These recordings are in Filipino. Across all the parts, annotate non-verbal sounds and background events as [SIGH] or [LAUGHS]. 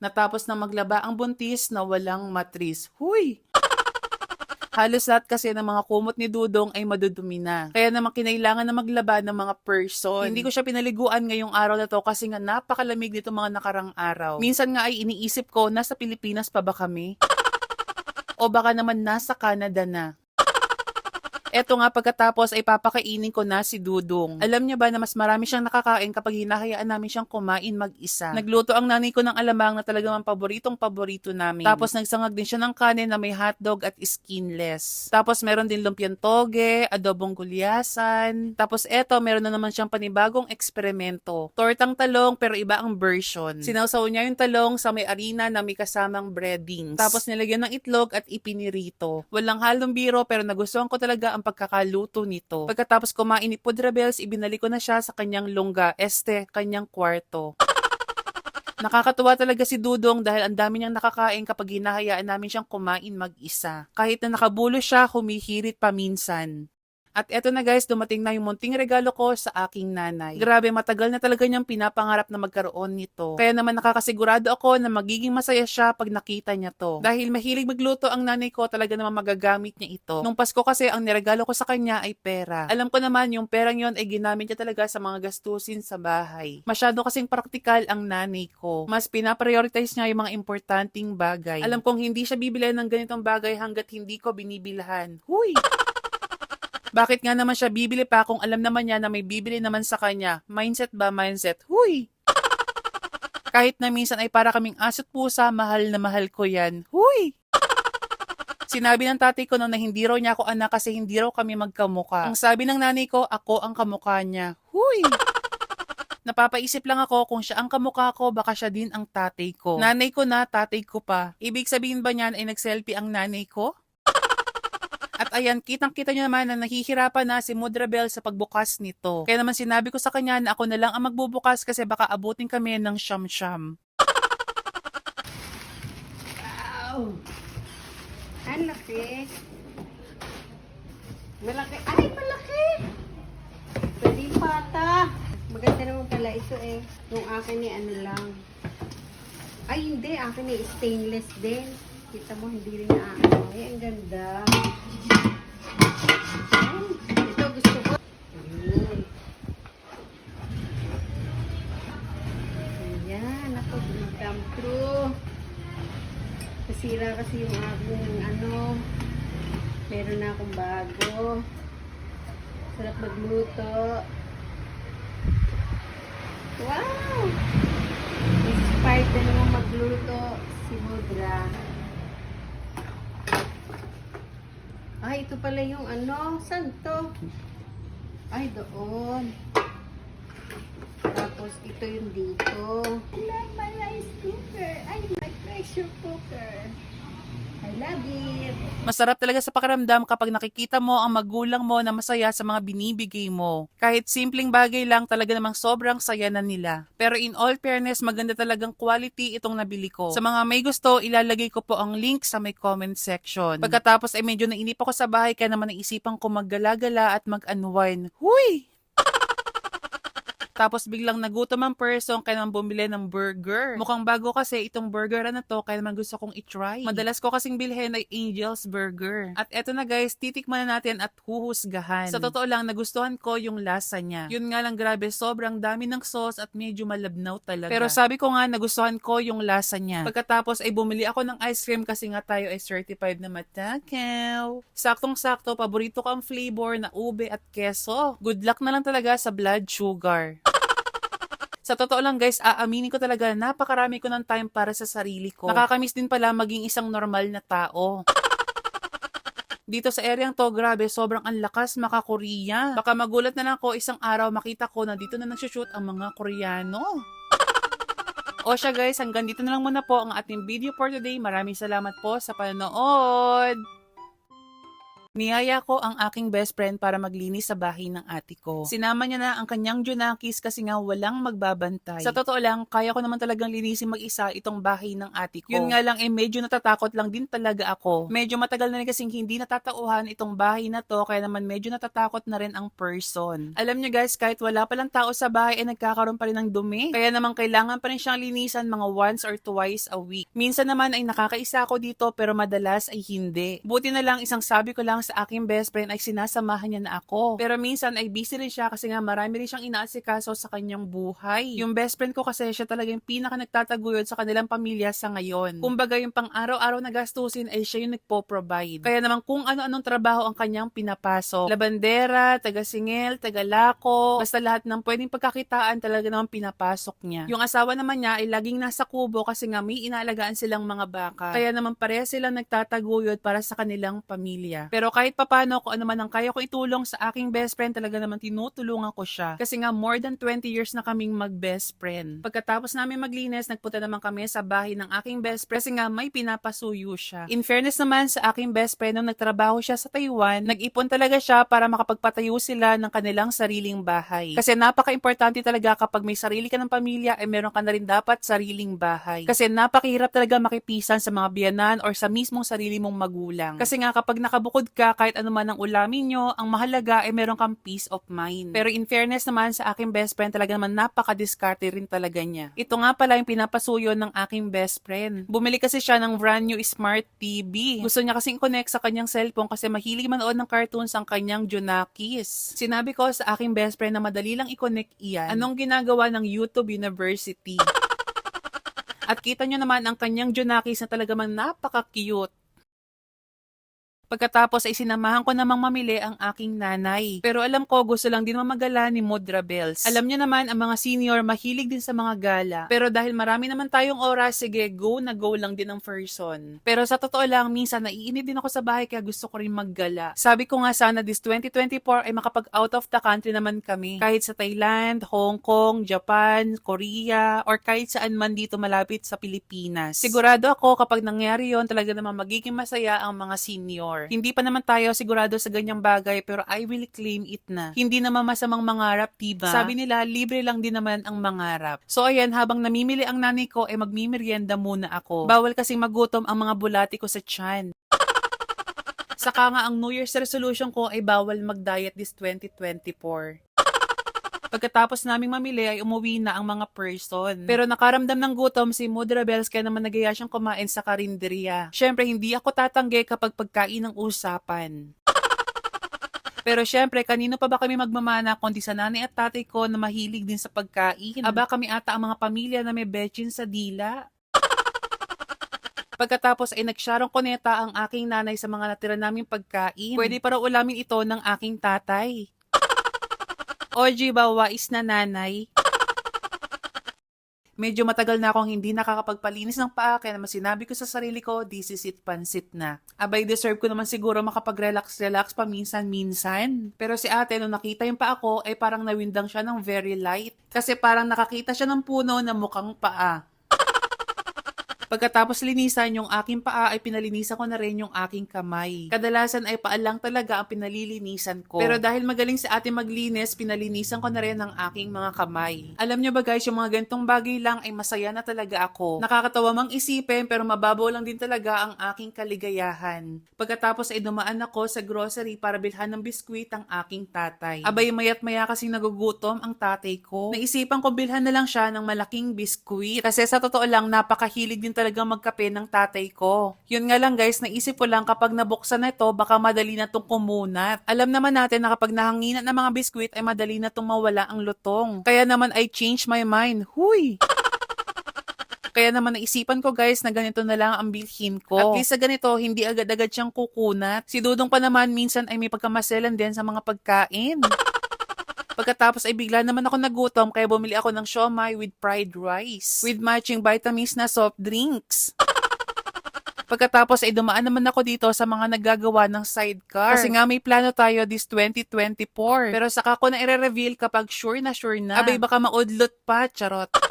Natapos na maglaba ang buntis na walang matris. Huy! Halos lahat kasi ng mga kumot ni Dudong ay madudumi na. Kaya naman kinailangan na maglaba ng mga person. Hindi ko siya pinaliguan ngayong araw na to kasi nga napakalamig nito mga nakarang araw. Minsan nga ay iniisip ko, nasa Pilipinas pa ba kami? o baka naman nasa Canada na. Eto nga pagkatapos ay papakainin ko na si Dudong. Alam niya ba na mas marami siyang nakakain kapag hinahayaan namin siyang kumain mag-isa. Nagluto ang nanay ko ng alamang na talagang ang paboritong paborito namin. Tapos nagsangag din siya ng kanin na may hotdog at skinless. Tapos meron din lumpiang toge, adobong gulyasan. Tapos eto meron na naman siyang panibagong eksperimento. Tortang talong pero iba ang version. Sinawsaw niya yung talong sa may arena na may kasamang breadings. Tapos nilagyan ng itlog at ipinirito. Walang halong biro pero nagustuhan ko talaga ang pagkakaluto nito. Pagkatapos kumain ni Pudrabels, ibinalik ko na siya sa kanyang lungga, este, kanyang kwarto. Nakakatuwa talaga si Dudong dahil ang dami niyang nakakain kapag hinahayaan namin siyang kumain mag-isa. Kahit na nakabulo siya, humihirit pa minsan. At eto na guys, dumating na yung munting regalo ko sa aking nanay. Grabe, matagal na talaga niyang pinapangarap na magkaroon nito. Kaya naman nakakasigurado ako na magiging masaya siya pag nakita niya to. Dahil mahilig magluto ang nanay ko, talaga naman magagamit niya ito. Nung Pasko kasi, ang niregalo ko sa kanya ay pera. Alam ko naman, yung perang yon ay ginamit niya talaga sa mga gastusin sa bahay. Masyado kasing praktikal ang nanay ko. Mas pinaprioritize niya yung mga importanting bagay. Alam kong hindi siya bibili ng ganitong bagay hanggat hindi ko binibilhan. Huy! [LAUGHS] Bakit nga naman siya bibili pa kung alam naman niya na may bibili naman sa kanya? Mindset ba mindset? Huy! Kahit na minsan ay para kaming asot pusa, mahal na mahal ko yan. Huy! Sinabi ng tatay ko noon na hindi raw niya ako anak kasi hindi raw kami magkamuka. Ang sabi ng nanay ko, ako ang kamukha niya. Huy! Napapaisip lang ako kung siya ang kamukha ko, baka siya din ang tatay ko. Nanay ko na, tatay ko pa. Ibig sabihin ba niyan ay nag-selfie ang nanay ko? At ayan, kitang-kita nyo naman na nahihirapan na si Mudrabel sa pagbukas nito. Kaya naman sinabi ko sa kanya na ako na lang ang magbubukas kasi baka abutin kami ng siyam-siyam. Wow! Ang laki. Malaki. Ay, malaki! Pwede pata. Maganda naman pala ito eh. Yung akin ni ano lang. Ay, hindi. Akin ni stainless din. Kita mo, hindi rin na ano. Ay, ang ganda. Ay, ito gusto ko. Ayun. Ayan, ako, come true. Nasira kasi yung aking ano, meron na akong bago. Sarap magluto. Wow! Inspired na naman magluto si Mudra. Ay, ito pala yung ano, saan to? Ay, doon. Tapos ito yung dito. I love my rice cooker. I like pressure cooker. I love it. Masarap talaga sa pakiramdam kapag nakikita mo ang magulang mo na masaya sa mga binibigay mo. Kahit simpleng bagay lang talaga namang sobrang saya na nila. Pero in all fairness, maganda talagang quality itong nabili ko. Sa mga may gusto, ilalagay ko po ang link sa may comment section. Pagkatapos ay medyo nainip ako sa bahay kaya naman naisipan ko maggala-gala at mag-unwind. Huy! Tapos biglang nagutom ang person kaya naman bumili ng burger. Mukhang bago kasi itong burger na to kaya naman gusto kong itry. Madalas ko kasing bilhin ay Angel's Burger. At eto na guys, titikman na natin at huhusgahan. Sa totoo lang, nagustuhan ko yung lasa niya. Yun nga lang grabe, sobrang dami ng sauce at medyo malabnaw talaga. Pero sabi ko nga, nagustuhan ko yung lasa niya. Pagkatapos ay bumili ako ng ice cream kasi nga tayo ay certified na matakaw. Saktong-sakto, paborito ko ang flavor na ube at keso. Good luck na lang talaga sa blood sugar. Sa totoo lang guys, aaminin ko talaga napakarami ko ng time para sa sarili ko. Nakakamiss din pala maging isang normal na tao. Dito sa areang to, grabe, sobrang ang lakas makakorea. Baka magulat na lang ako isang araw makita ko na dito na nagsushoot ang mga Koreano. O siya guys, hanggang dito na lang muna po ang ating video for today. Maraming salamat po sa panonood. Niyaya ko ang aking best friend para maglinis sa bahay ng ate ko. Sinama niya na ang kanyang junakis kasi nga walang magbabantay. Sa totoo lang, kaya ko naman talagang linisin mag-isa itong bahay ng ate ko. Yun nga lang, eh medyo natatakot lang din talaga ako. Medyo matagal na rin kasing hindi natatauhan itong bahay na to, kaya naman medyo natatakot na rin ang person. Alam niyo guys, kahit wala palang tao sa bahay, eh nagkakaroon pa rin ng dumi. Kaya naman kailangan pa rin siyang linisan mga once or twice a week. Minsan naman ay nakakaisa ako dito, pero madalas ay hindi. Buti na lang isang sabi ko lang sa aking best friend ay sinasamahan niya na ako. Pero minsan ay busy rin siya kasi nga marami rin siyang inaasikaso sa kanyang buhay. Yung best friend ko kasi siya talaga yung pinaka nagtataguyod sa kanilang pamilya sa ngayon. Kumbaga yung pang araw-araw na gastusin ay siya yung nagpo-provide. Kaya naman kung ano-anong trabaho ang kanyang pinapasok. Labandera, taga-singil, taga-lako, basta lahat ng pwedeng pagkakitaan talaga naman pinapasok niya. Yung asawa naman niya ay laging nasa kubo kasi nga may inaalagaan silang mga baka. Kaya naman pareha silang nagtataguyod para sa kanilang pamilya. Pero kahit papano, kung ano man ang kaya ko itulong sa aking best friend, talaga naman tinutulungan ko siya. Kasi nga more than 20 years na kaming mag-best friend. Pagkatapos namin maglinis, nagpunta naman kami sa bahay ng aking best friend kasi nga may pinapasuyo siya. In fairness naman sa aking best friend, nung nagtrabaho siya sa Taiwan, nag-ipon talaga siya para makapagpatayo sila ng kanilang sariling bahay. Kasi napaka-importante talaga kapag may sarili ka ng pamilya, ay meron ka na rin dapat sariling bahay. Kasi napakahirap talaga makipisan sa mga biyanan or sa mismong sarili mong magulang. Kasi nga kapag nakabukod ka, kahit ano man ang ulamin nyo, ang mahalaga ay meron kang peace of mind. Pero in fairness naman sa aking best friend, talaga naman napaka-discarte rin talaga niya. Ito nga pala yung pinapasuyo ng aking best friend. Bumili kasi siya ng brand new smart TV. Gusto niya kasing connect sa kanyang cellphone kasi mahilig manood ng cartoons ang kanyang Junakis. Sinabi ko sa aking best friend na madali lang i-connect iyan. Anong ginagawa ng YouTube University? [LAUGHS] At kita nyo naman ang kanyang Junakis na talaga mang napaka-cute. Pagkatapos ay sinamahan ko namang mamili ang aking nanay. Pero alam ko gusto lang din mamagala ni Modra Bells. Alam niyo naman ang mga senior mahilig din sa mga gala. Pero dahil marami naman tayong oras, sige go na go lang din ang person. Pero sa totoo lang, minsan naiinip din ako sa bahay kaya gusto ko rin maggala. Sabi ko nga sana this 2024 ay makapag out of the country naman kami. Kahit sa Thailand, Hong Kong, Japan, Korea, or kahit saan man dito malapit sa Pilipinas. Sigurado ako kapag nangyari yon talaga naman magiging masaya ang mga senior. Hindi pa naman tayo sigurado sa ganyang bagay pero I will claim it na. Hindi naman masamang mangarap, diba? Sabi nila, libre lang din naman ang mangarap. So ayan, habang namimili ang nanay ko, ay magmimerienda muna ako. Bawal kasing magutom ang mga bulati ko sa tiyan. Saka nga ang New Year's resolution ko ay bawal mag-diet this 2024. Pagkatapos naming mamili ay umuwi na ang mga person. Pero nakaramdam ng gutom si Mood Rebels kaya naman nagaya siyang kumain sa karinderya. Syempre hindi ako tatanggi kapag pagkain ng usapan. Pero syempre, kanino pa ba kami magmamana kundi sa nanay at tatay ko na mahilig din sa pagkain? Aba kami ata ang mga pamilya na may betchin sa dila. Pagkatapos ay nagsyarong koneta ang aking nanay sa mga natira naming pagkain. Pwede para ulamin ito ng aking tatay. Oji ba wais na nanay? Medyo matagal na akong hindi nakakapagpalinis ng paa kaya naman sinabi ko sa sarili ko, this is it pansit na. Abay, deserve ko naman siguro makapag-relax-relax paminsan-minsan. Pero si ate, nung nakita yung paa ko, ay parang nawindang siya ng very light. Kasi parang nakakita siya ng puno na mukhang paa. Pagkatapos linisan yung aking paa ay pinalinisan ko na rin yung aking kamay. Kadalasan ay paa lang talaga ang pinalilinisan ko. Pero dahil magaling sa ating maglinis, pinalinisan ko na rin ang aking mga kamay. Alam nyo ba guys, yung mga gantong bagay lang ay masaya na talaga ako. Nakakatawa mang isipin pero mababaw lang din talaga ang aking kaligayahan. Pagkatapos ay dumaan ako sa grocery para bilhan ng biskwit ang aking tatay. Abay mayat maya kasing nagugutom ang tatay ko. Naisipan ko bilhan na lang siya ng malaking biskwit. Kasi sa totoo lang, napakahilig din talaga magkape ng tatay ko. Yun nga lang guys, naisip ko lang kapag nabuksan na ito, baka madali na itong kumunat. Alam naman natin na kapag nahanginan ng mga biskwit ay madali na itong mawala ang lutong. Kaya naman I change my mind. Huy! Kaya naman naisipan ko guys na ganito na lang ang bilhin ko. At least sa ganito, hindi agad-agad siyang kukunat. Si Dudong pa naman minsan ay may pagkamaselan din sa mga pagkain. Pagkatapos ay bigla naman ako nagutom kaya bumili ako ng siomay with fried rice with matching vitamins na soft drinks. [LAUGHS] Pagkatapos ay dumaan naman ako dito sa mga naggagawa ng sidecar. Kasi nga may plano tayo this 2024. Pero saka ko na i-reveal kapag sure na sure na. Abay baka maudlot pa, charot. [LAUGHS]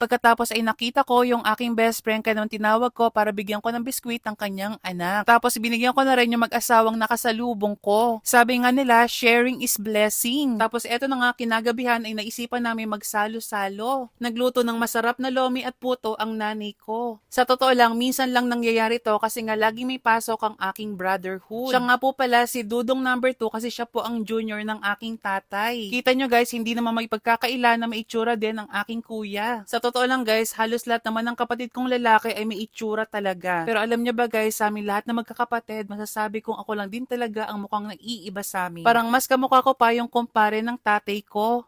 Pagkatapos ay nakita ko yung aking best friend kaya tinawag ko para bigyan ko ng biskwit ang kanyang anak. Tapos binigyan ko na rin yung mag-asawang nakasalubong ko. Sabi nga nila, sharing is blessing. Tapos eto na nga kinagabihan ay naisipan namin magsalo-salo. Nagluto ng masarap na lomi at puto ang nanay ko. Sa totoo lang, minsan lang nangyayari to kasi nga lagi may pasok ang aking brotherhood. Siya nga po pala si Dudong number 2 kasi siya po ang junior ng aking tatay. Kita nyo guys, hindi naman may pagkakaila na may itsura din ang aking kuya. Sa totoo lang guys, halos lahat naman ng kapatid kong lalaki ay may itsura talaga. Pero alam nyo ba guys, sa amin lahat na magkakapatid, masasabi kong ako lang din talaga ang mukhang naiiba sa amin. Parang mas kamukha ko pa yung kumpare ng tatay ko.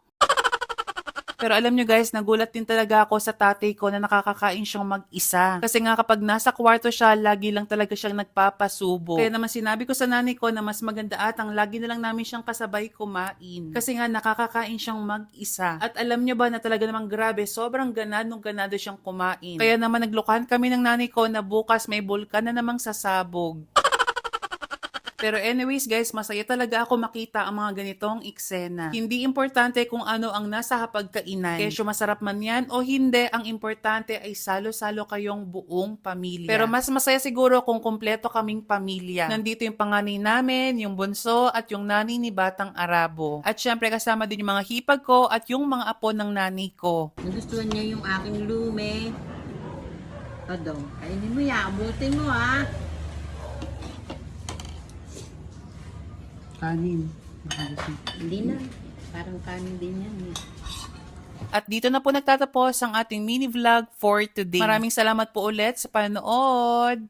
Pero alam nyo guys, nagulat din talaga ako sa tatay ko na nakakakain siyang mag-isa. Kasi nga kapag nasa kwarto siya, lagi lang talaga siyang nagpapasubo. Kaya naman sinabi ko sa nanay ko na mas maganda atang lagi na lang namin siyang kasabay kumain. Kasi nga nakakakain siyang mag-isa. At alam nyo ba na talaga namang grabe, sobrang ganadong ganado siyang kumain. Kaya naman naglukahan kami ng nanay ko na bukas may bulkan na namang sasabog. Pero anyways guys, masaya talaga ako makita ang mga ganitong eksena. Hindi importante kung ano ang nasa hapagkainan. Kesyo masarap man yan o hindi, ang importante ay salo-salo kayong buong pamilya. Pero mas masaya siguro kung kumpleto kaming pamilya. Nandito yung panganay namin, yung bunso at yung nanay ni Batang Arabo. At syempre kasama din yung mga hipag ko at yung mga apo ng nanay ko. Nagustuhan niya yung aking lume. O daw, kainin mo yan. Abutin mo ha. Kanin. Hindi na. Parang kanin din yan eh. At dito na po nagtatapos ang ating mini vlog for today. Maraming salamat po ulit sa panonood.